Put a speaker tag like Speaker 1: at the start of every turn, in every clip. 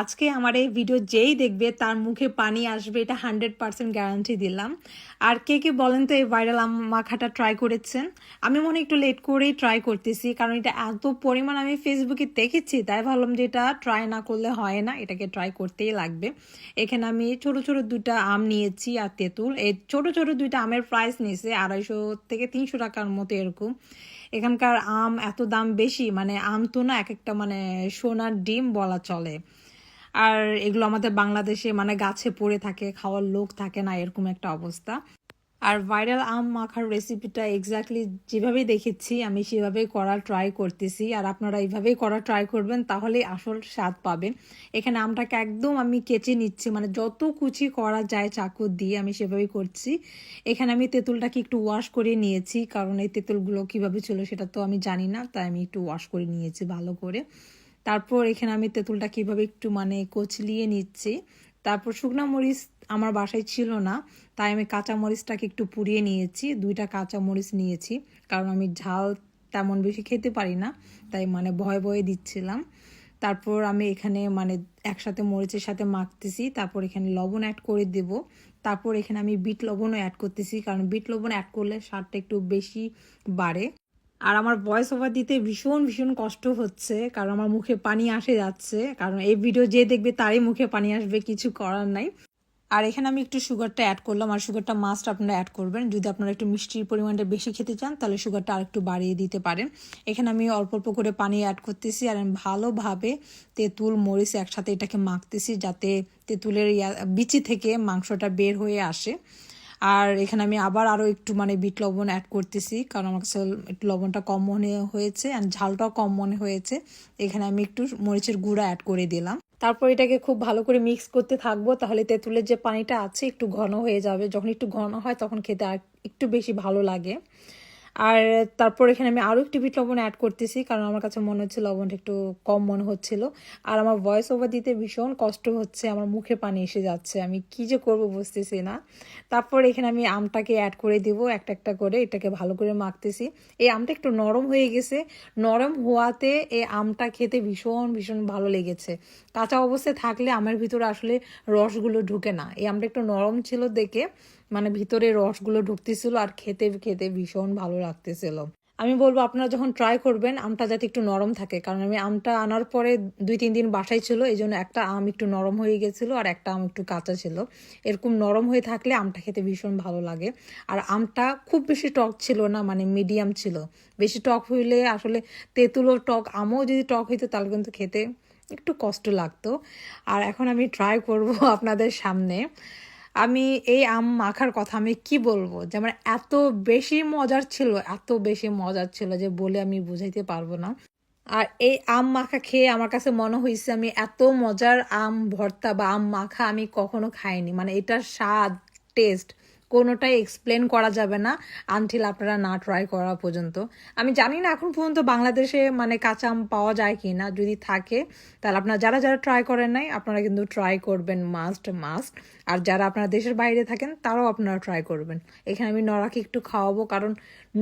Speaker 1: আজকে আমার এই ভিডিও যেই দেখবে তার মুখে পানি আসবে, এটা হান্ড্রেড পার্সেন্ট গ্যারান্টি দিলাম। আর কে কে বলেন তো এই ভাইরাল মাখাটা ট্রাই করেছেন? আমি মনে একটু লেট করেই ট্রাই করতেছি, কারণ এটা এত পরিমাণ আমি ফেসবুকে দেখেছি, তাই ভাবলাম যে এটা ট্রাই না করলে হয় না, এটাকে ট্রাই করতেই লাগবে। এখানে আমি ছোট ছোট দুইটা আম নিয়েছি আর তেঁতুল। এই ছোট ছোট দুইটা আমের প্রাইস নিয়েছে আড়াইশো থেকে তিনশো টাকার মতো এরকম। এখানকার আম এত দাম বেশি মানে আম তো না এক একটা মানে সোনার ডিম বলা চলে। আর এগুলো আমাদের বাংলাদেশে মানে গাছে পড়ে থাকে, খাওয়ার লোক থাকে না, এরকম একটা অবস্থা। আর ভাইরাল আম মাখার রেসিপিটা এক্স্যাক্টলি যেভাবেই দেখেছি, আমি সেভাবেই করার ট্রাই করতেছি। আর আপনারা এইভাবেই করার ট্রাই করবেন, তাহলে আসল স্বাদ পাবেন। এখানে আমটাকে একদম আমি কেচে নিচ্ছি মানে যত কুচি করা যায় চাকু দিয়ে আমি সেভাবেই করছি। এখানে আমি তেঁতুলটাকে একটু ওয়াশ করে নিয়েছি, কারণ এই তেঁতুলগুলো কীভাবে ছিল সেটা তো আমি জানি না, তাই আমি একটু ওয়াশ করে নিয়েছি ভালো করে। তারপর এখানে আমি তেঁতুলটা কীভাবে একটু মানে কচলিয়ে নিচ্ছি। তারপর শুকনা মরিচ আমার বাসায় ছিল না, তাই আমি কাঁচা মরিচটাকে একটু পুড়িয়ে নিয়েছি, দুইটা কাঁচা মরিচ নিয়েছি, কারণ আমি ঝাল তেমন বেশি খেতে পারি না, তাই মানে ভয়ে ভয়ে দিচ্ছিলাম। তারপর আমি এখানে মানে একসাথে মরিচের সাথে মাখতেছি, তারপর এখানে লবণ অ্যাড করে দেব। তারপর এখানে আমি বিট লবণও অ্যাড করতেছি, কারণ বিট লবণ অ্যাড করলে স্বাদটা একটু বেশি বাড়ে। আর আমার ভয়েস ওভার দিতে ভীষণ ভীষণ কষ্ট হচ্ছে, কারণ আমার মুখে পানি আসে যাচ্ছে, কারণ এই ভিডিও যে দেখবে তারই মুখে পানি আসবে, কিছু করার নাই। আর এখানে আমি একটু সুগারটা অ্যাড করলাম, আর সুগারটা মাস্ট আপনারা অ্যাড করবেন। যদি আপনারা একটু মিষ্টির পরিমাণটা বেশি খেতে চান, তাহলে সুগারটা আর একটু বাড়িয়ে দিতে পারেন। এখানে আমি অল্প অল্প করে পানি অ্যাড করতেছি, আর আমি ভালোভাবে তেঁতুল, মরিচ একসাথে এটাকে মাখতেছি, যাতে তেঁতুলের বিচি থেকে মাংসটা বের হয়ে আসে। আর এখানে আমি আবার আরও একটু মানে বিট লবণ অ্যাড করতেছি, কারণ আমার কাছে একটু লবণটা কম মনে হয়েছে অ্যান্ড ঝালটাও কম মনে হয়েছে। এখানে আমি একটু মরিচের গুঁড়া অ্যাড করে দিলাম। তারপর এটাকে খুব ভালো করে মিক্স করতে থাকব, তাহলে তেঁতুলের যে পানিটা আছে একটু ঘন হয়ে যাবে। যখন একটু ঘন হয় তখন খেতে আর একটু বেশি ভালো লাগে। আর তারপর এখানে আমি আরও একটু বিট লবণ অ্যাড করতেছি, কারণ আমার কাছে মনে হচ্ছে লবণটা একটু কম মনে হচ্ছিল। আর আমার ভয়েস ওভার দিতে ভীষণ কষ্ট হচ্ছে, আমার মুখে পানি এসে যাচ্ছে, আমি কি যে করব বুঝতেছি না। তারপর এখানে আমি আমটাকে অ্যাড করে দিব, একটা একটা করে, এটাকে ভালো করে মাখতেছি। এই আমটা একটু নরম হয়ে গেছে, নরম হওয়াতে এই আমটা খেতে ভীষণ ভীষণ ভালো লেগেছে। কাঁচা অবস্থায় থাকলে আমের ভিতরে আসলে রসগুলো ঢুকে না। এই আমটা একটু নরম ছিল দেখে মানে ভিতরে রসগুলো ঢুকতেছিল আর খেতে খেতে ভীষণ ভালো লাগতেছিল। আমি বলব, আপনারা যখন ট্রাই করবেন, আমটা যাতে একটু নরম থাকে। কারণ আমি আমটা আনার পরে দুই, তিন দিন বাসায় ছিল এই জন্য একটা আম একটু নরম হয়ে গেছিল আর একটা আম একটু কাঁচা ছিল। এরকম নরম হয়ে থাকলে আমটা খেতে ভীষণ ভালো লাগে। আর আমটা খুব বেশি টক ছিল না মানে মিডিয়াম ছিল। বেশি টক হইলে আসলে তেঁতুলও টক, আমও যদি টক হইতো, তাহলে কিন্তু খেতে একটু কষ্ট লাগতো। আর এখন আমি ট্রাই করব আপনাদের সামনে। আমি এই আম মাখার কথা আমি কি বলব? যেমন এত বেশি মজার ছিল, এত বেশি মজার ছিল যে বলে আমি বুঝাইতে পারব না। আর এই আম মাখা খেয়ে আমার কাছে মনে হয়েছে আমি এত মজার আম ভর্তা বা আম মাখা আমি কখনো খাইনি। মানে এটার স্বাদ টেস্ট কোনোটাই এক্সপ্লেন করা যাবে না আনটিল আপনারা না ট্রাই করা পর্যন্ত। আমি জানি না এখন পর্যন্ত বাংলাদেশে মানে কাঁচা আম পাওয়া যায় কি না যদি থাকে, তাহলে আপনারা যারা যারা ট্রাই করেন নাই, আপনারা কিন্তু ট্রাই করবেন মাস্ট মাস্ট আর যারা আপনারা দেশের বাইরে থাকেন, তারাও আপনারা ট্রাই করবেন। এখানে আমি নরাকে একটু খাওয়াবো, কারণ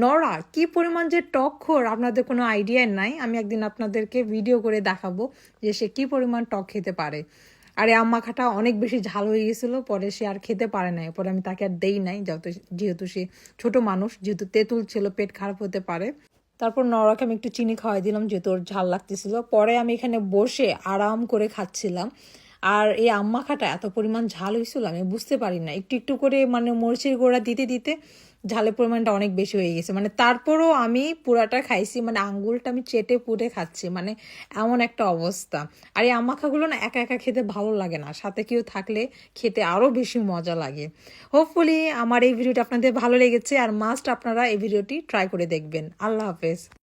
Speaker 1: নরা, কি পরিমাণ যে টক আপনাদের কোনো আইডিয়া নাই। আমি একদিন আপনাদেরকে ভিডিও করে দেখাবো যে সে কি পরিমাণ টক খেতে পারে। আর আম্মা খাটা অনেক বেশি ঝাল হয়ে গেছিল, পরে সে আর খেতে পারে নাই। পরে আমি তাকে আর দেই নাই যত যেহেতু সে ছোট মানুষ, যেহেতু তেঁতুল ছিল, পেট খারাপ হতে পারে। তারপর নরাকে আমি একটু চিনি খাওয়াই দিলাম, যেহেতু ওর ঝাল লাগতেছিল। পরে আমি এখানে বসে আরাম করে খাচ্ছিলাম। আর এই আম্মা খাটা এত পরিমাণ ঝাল হয়েছিল, আমি বুঝতে পারি না একটু একটু করে মানে মরিচের গোড়া দিতে দিতে ঝালের পরিমাণটা অনেক বেশি হয়ে গেছে। মানে তারপরও আমি পুরাটা খাইছি মানে আঙ্গুলটা আমি চেটে পুটে খাচ্ছি মানে এমন একটা অবস্থা। আর এই আম্মাখাগুলো না একা একা খেতে ভালো লাগে না, সাথে কেউ থাকলে খেতে আরও বেশি মজা লাগে। হোপফুলি আমার এই ভিডিওটা আপনাদের ভালো লেগেছে, আর মাস্ট আপনারা এই ভিডিওটি ট্রাই করে দেখবেন। আল্লাহ হাফেজ।